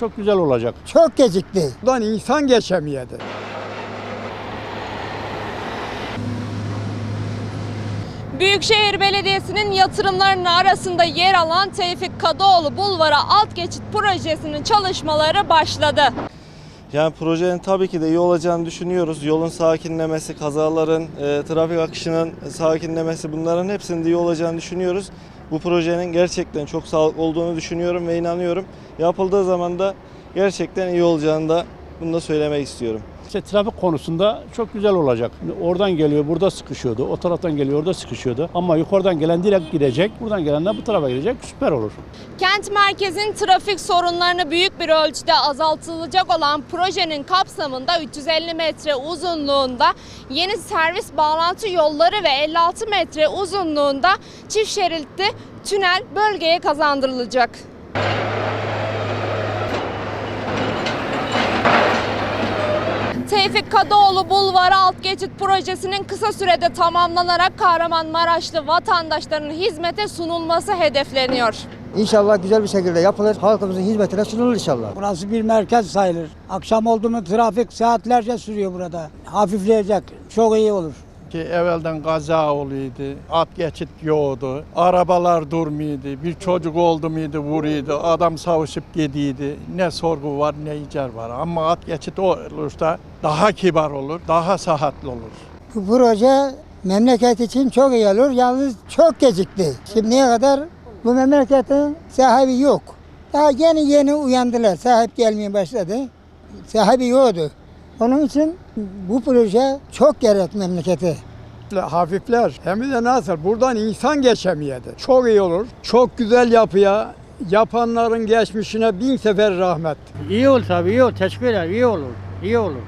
Çok güzel olacak. Çok gecikti. Buradan insan geçemiyordu. Büyükşehir Belediyesi'nin yatırımlarının arasında yer alan Tevfik Kadıoğlu Bulvarı alt geçit projesinin çalışmaları başladı. Yani projenin tabii ki de iyi olacağını düşünüyoruz. Yolun sakinlemesi, kazaların, e, trafik akışının sakinlemesi bunların hepsinin de iyi olacağını düşünüyoruz. Bu projenin gerçekten çok sağlıklı olduğunu düşünüyorum ve inanıyorum. Yapıldığı zaman da gerçekten iyi olacağını da bunu da söylemek istiyorum. İşte trafik konusunda çok güzel olacak. Oradan geliyor, burada sıkışıyordu. O taraftan geliyor, orada sıkışıyordu. Ama yukarıdan gelen direkt gidecek. Buradan gelen de bu tarafa gidecek. Süper olur. Kent merkezin trafik sorunlarını büyük bir ölçüde azaltılacak olan projenin kapsamında 350 metre uzunluğunda yeni servis bağlantı yolları ve 56 metre uzunluğunda çift şeritli tünel bölgeye kazandırılacak. Tevfik Kadıoğlu Bulvarı alt geçit projesinin kısa sürede tamamlanarak Kahramanmaraşlı vatandaşların hizmete sunulması hedefleniyor. İnşallah güzel bir şekilde yapılır. Halkımızın hizmetine sunulur inşallah. Burası bir merkez sayılır. Akşam oldu mu trafik saatlerce sürüyor burada. Hafifleyecek. Çok iyi olur. Ki evvelden kaza oluyordu, at geçit yoktu, arabalar durmuyordu, bir çocuk oldu muydu vuruyordu, adam savuşup gidiyordu. Ne sorgu var ne icar var ama at geçit olursa daha kibar olur, daha sahatli olur. Bu proje memleket için çok iyi olur. Yalnız çok gecikti. Şimdiye kadar bu memleketin sahibi yok. Daha yeni yeni uyandılar. Sahip gelmeye başladı. Sahibi yoktu. Onun için bu proje çok gerek memlekete. Hafifler hem de nasıl buradan insan geçemiyordu. Çok iyi olur, çok güzel yapıya, yapanların geçmişine bin sefer rahmet. İyi olur tabii iyi olur. Teşekkür ederim. İyi olur. İyi olur.